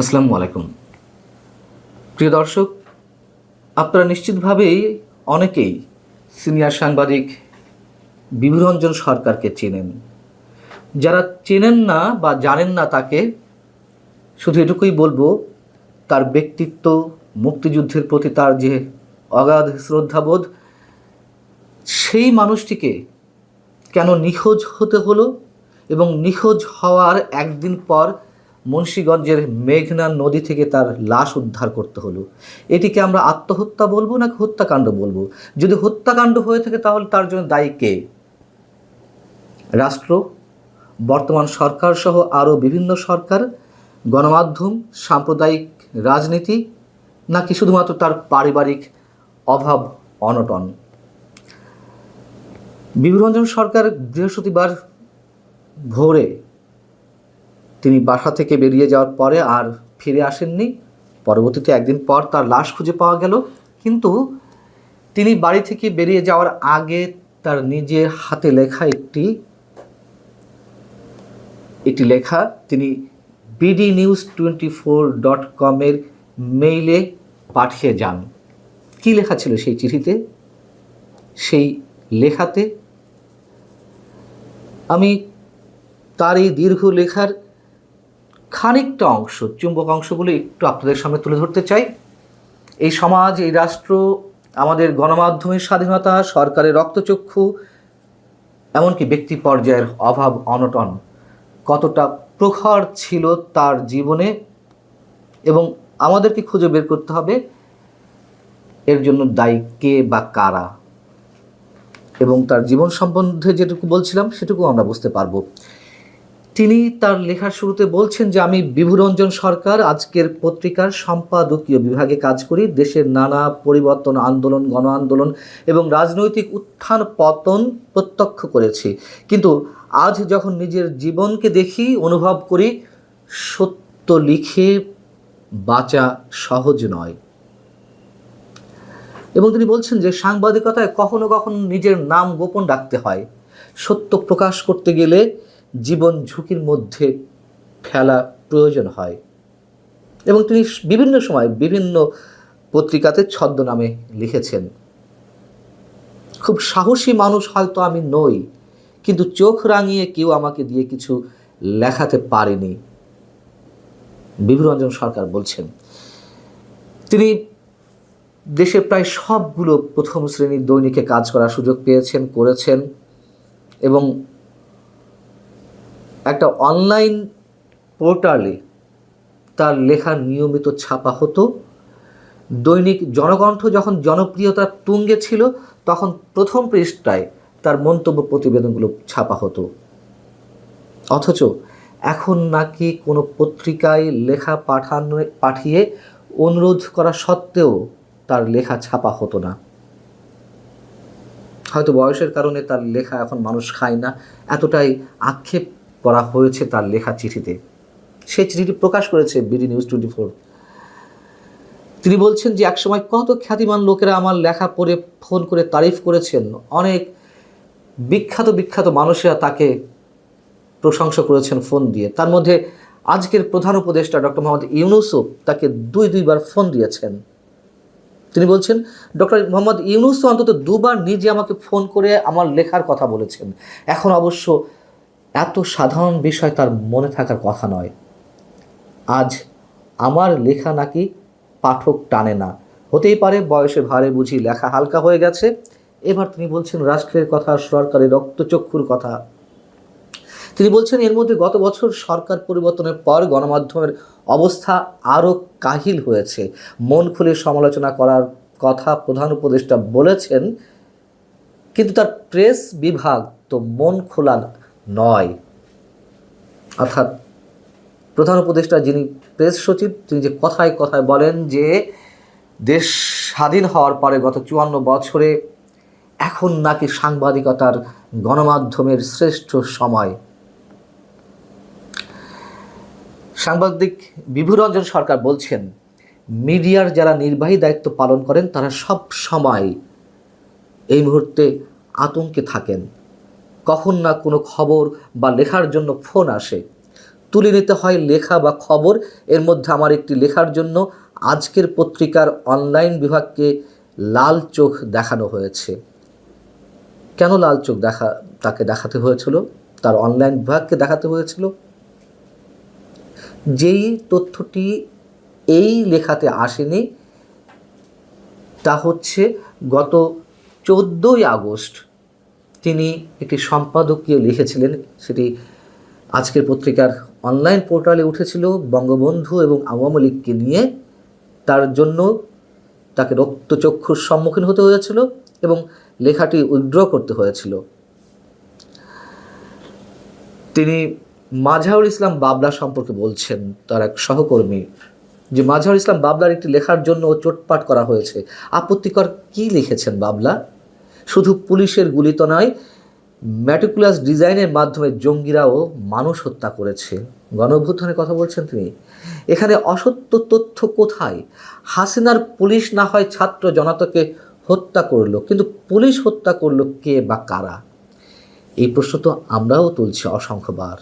আসসালামু আলাইকুম। প্রিয় দর্শক, আপনারা নিশ্চিতভাবেই অনেকেই সিনিয়র সাংবাদিক বিভুরঞ্জন সরকারকে চেনেন। যারা চেনেন না বা জানেন না তাকে, শুধু এটুকুই বলব, তার ব্যক্তিত্ব, মুক্তিযুদ্ধের প্রতি তার যে অগাধ শ্রদ্ধাবোধ, সেই মানুষটিকে কেন নিখোঁজ হতে হলো এবং নিখোঁজ হওয়ার একদিন পর মুন্সীগঞ্জের মেঘনা নদী থেকে তার লাশ উদ্ধার করতে হলো। এটিকে আমরা আত্মহত্যা বলব নাকি হত্যাকাণ্ড বলব? যদি হত্যাকাণ্ড হয়ে থাকে তাহলে তার জন্য দায়ী কে? রাষ্ট্র, বর্তমান সরকার সহ আরও বিভিন্ন সরকার, গণমাধ্যম, সাম্প্রদায়িক রাজনীতি, নাকি শুধুমাত্র তার পারিবারিক অভাব, অনটন? বিভুরঞ্জন সরকার বৃহস্পতিবার ভোরে তিনি বাসা থেকে বেরিয়ে যাওয়ার পরে আর ফিরে আসেননি। পরবর্তীতে একদিন পর তার লাশ খুঁজে পাওয়া গেল। কিন্তু তিনি বাড়ি থেকে বেরিয়ে যাওয়ার আগে তার নিজের হাতে লেখা একটি একটি লেখা তিনি BD news twenty four dot কমের মেইলে পাঠিয়ে যান। কী লেখা ছিল সেই চিঠিতে? সেই লেখাতে, আমি তার এই দীর্ঘ লেখার খানিকটা অংশ, চুম্বক অংশগুলো একটু আপনাদের সামনে তুলে ধরতে চাই। এই সমাজ, এই রাষ্ট্র, আমাদের গণমাধ্যমের স্বাধীনতা, সরকারের রক্তচক্ষু, এমনকি ব্যক্তি পর্যায়ের অভাব, অনটন, কতটা প্রখর ছিল তার জীবনে এবং আমাদেরকে খুঁজে বের করতে হবে, এর জন্য দায়ী কে বা কারা? এবং তার জীবন সম্বন্ধে যেটুকু বলছিলাম, সেটুকু আমরা বুঝতে পারব। তিনি তার লেখার শুরুতে বলছেন যে, আমি বিভুরঞ্জন সরকার, আজকের পত্রিকার সম্পাদকীয় বিভাগে কাজ করি। দেশের নানা পরিবর্তন, আন্দোলন, গণ আন্দোলন এবং রাজনৈতিক উত্থান, পতন প্রত্যক্ষ করেছি। কিন্তু আজ যখন নিজের জীবনকে দেখি, অনুভব করি, সত্য লিখে বাঁচা সহজ নয়। এবং তিনি বলছেন যে, সাংবাদিকতায় কখনো কখনো নিজের নাম গোপন রাখতে হয়। সত্য প্রকাশ করতে গেলে জীবন ঝুঁকির মধ্যে ফেলা প্রয়োজন হয়। এবং তিনি বিভিন্ন সময় বিভিন্ন পত্রিকাতে ছদ্মনামে লিখেছেন। খুব সাহসী মানুষ হয়তো আমি নই, কিন্তু চোখ রাঙিয়ে কেউ আমাকে দিয়ে কিছু লেখাতে পারেনি। বিভুরঞ্জন সরকার বলছেন, তিনি দেশের প্রায় সবগুলো প্রথম শ্রেণির দৈনিকে কাজ করার সুযোগ পেয়েছেন, করেছেন এবং একটা অনলাইন পোর্টালে তার লেখা নিয়মিত ছাপা হতো। দৈনিক জনকণ্ঠ যখন জনপ্রিয়তার তুঙ্গে ছিল, তখন প্রথম পৃষ্ঠায় তার মন্তব্য প্রতিবেদনগুলো ছাপা হতো। অথচ এখন নাকি কোনো পত্রিকায় লেখা পাঠানো, পাঠিয়ে অনুরোধ করা সত্ত্বেও তার লেখা ছাপা হতো না। হয়তো বয়সের কারণে তার লেখা এখন মানুষ খায় না। এতটাই আক্ষেপ করা হয়েছে তার লেখা চিঠিতে। সেই চিঠিটি প্রকাশ করেছে বিডি নিউজ টোয়েন্টি ফোর। তিনি বলছেন যে, একসময় কত খ্যাতিমান লোকেরা আমার লেখা পড়ে, ফোন করে তারিফ করেছেন। অনেক বিখ্যাত বিখ্যাত মানুষেরা তাকে প্রশংসা করেছেন ফোন দিয়ে। তার মধ্যে আজকের প্রধান উপদেষ্টা ডক্টর মোহাম্মদ ইউনুসুফ তাকে দুই, দুইবার ফোন দিয়েছেন। তিনি বলছেন, ডক্টর মোহাম্মদ ইউনুস অন্তত দুবার নিজে আমাকে ফোন করে আমার লেখার কথা বলেছেন। এখন অবশ্য এত সাধারণ বিষয় তার মনে থাকার কথা নয়। আজ আমার লেখা নাকি পাঠক টানে না। হতেই পারে বয়সে ভারে বুঝি লেখা হালকা হয়ে গেছে। এবার তিনি বলছেন, রাষ্ট্রের কথা সরকারের রক্তচক্ষুর কথা। তিনি বলছেন, এর মধ্যে গত বছর সরকার পরিবর্তনের পর গণমাধ্যমের অবস্থা আরও কাহিল হয়েছে। মন খুলে সমালোচনা করার কথা প্রধান উপদেষ্টা বলেছেন, কিন্তু তার প্রেস বিভাগ তো মন খোলা নয়। অর্থাৎ প্রধান উপদেষ্টা যিনি প্রেস সচিব, তিনি যে কথায় কথায় বলেন যে দেশ স্বাধীন হওয়ার পরে গত চুয়ান্ন বছরে এখন নাকি সাংবাদিকতার গণমাধ্যমের শ্রেষ্ঠ সময়। সাংবাদিক বিভুরঞ্জন সরকার বলছেন, মিডিয়ার যারা নির্বাহী দায়িত্ব পালন করেন, তারা সব সময় এই মুহূর্তে আতঙ্কে থাকেন। কখন না কোনো খবর বা লেখার জন্য ফোন আসে। তুলে নিতে হয় লেখা বা খবর। এর মধ্যে আমার একটি লেখার জন্য আজকের পত্রিকার অনলাইন বিভাগকে লাল চোখ দেখানো হয়েছে। কেন লাল চোখ দেখা, তাকে দেখাতে হয়েছিল? তার অনলাইন বিভাগকে দেখাতে হয়েছিল? যেই তথ্যটি এই লেখাতে আসেনি, তা হচ্ছে গত চোদ্দোই আগস্ট তিনি একটি সম্পাদকীয় লিখেছিলেন। সেটি আজকের পত্রিকার অনলাইন পোর্টালে উঠেছিল। বঙ্গবন্ধু এবং আওয়ামী লীগকে নিয়ে তার জন্য তাকে রক্তচক্ষুর সম্মুখীন হতে হয়েছিল এবং লেখাটি উইথড্র করতে হয়েছিল। তিনি মাঝারুল ইসলাম বাবলা সম্পর্কে বলছেন, তার এক সহকর্মী, যে মাঝারুল ইসলাম বাবলার একটি লেখার জন্য চোটপাট করা হয়েছে। আপত্তিকর কি লিখেছেন বাবলা? শুধু পুলিশের গুলি তো নয় ম্যাটিকুলাস ডিজাইনের মাধ্যমে জঙ্গিরাও মানুষ হত্যা করেছে। গণঅভ্যুত্থানের কথা বলছেন তিনি। এখানে অসত্য তথ্য কোথায়? হাসিনার পুলিশ না হয় ছাত্র জনতাকে হত্যা করল, কিন্তু পুলিশ হত্যা করল কে বা কারা? এই প্রশ্ন তো আমরাও তুলছি অসংখ্যবার।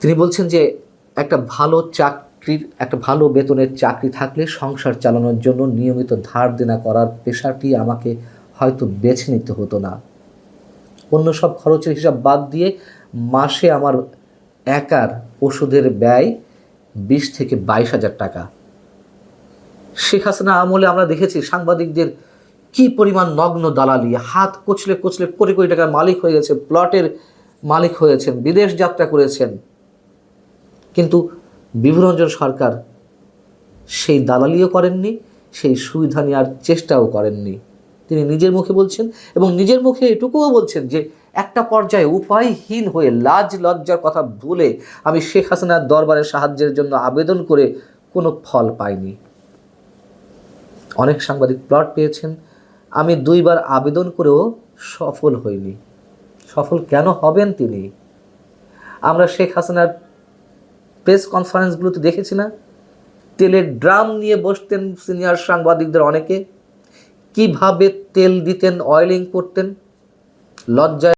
তিনি বলছেন যে একটা ভালো চাকরির, একটা ভালো বেতনের চাকরি থাকলে সংসার চালানোর জন্য নিয়মিত ধার দেনা করার পেশাটি আমাকে হয়তো বেছে নিতে হতো না। অন্য সব খরচের হিসাব বাদ দিয়ে মাসে আমার একার ওষুধের ব্যয় বিশ থেকে বাইশ হাজার টাকা। শেখ হাসিনা আমলে আমরা দেখেছি সাংবাদিকদের কি পরিমাণ নগ্ন দালালি। হাত কচলে কচলে কোটি কোটি টাকার মালিক হয়ে গেছে প্লটের মালিক হয়েছেন, বিদেশ যাত্রা করেছেন। কিন্তু বিভুরঞ্জন সরকার সেই দালালিও করেননি, সেই সুবিধা নেওয়ার চেষ্টাও করেননি। তিনি নিজের মুখে বলছেন এবং নিজের মুখে এটুকুও বলছেন যে একটা পর্যায়ে উপায়হীন হয়ে লাজ লজ্জার কথা ভুলে আমি শেখ হাসিনার দরবারে সাহায্যের জন্য আবেদন করে কোনো ফল পাইনি। অনেক সাংবাদিক প্লট পেয়েছেন, আমি দুইবার আবেদন করেও সফল হইনি। সফল কেন হবেন তিনি? আমরা শেখ হাসিনার প্রেস কনফারেন্সগুলোতে দেখেছি না। তেলের ড্রাম নিয়ে বসতেন সিনিয়র সাংবাদিকদের অনেকে। কীভাবে তেল দিতেন অয়েলিং করতেন। লজ্জায়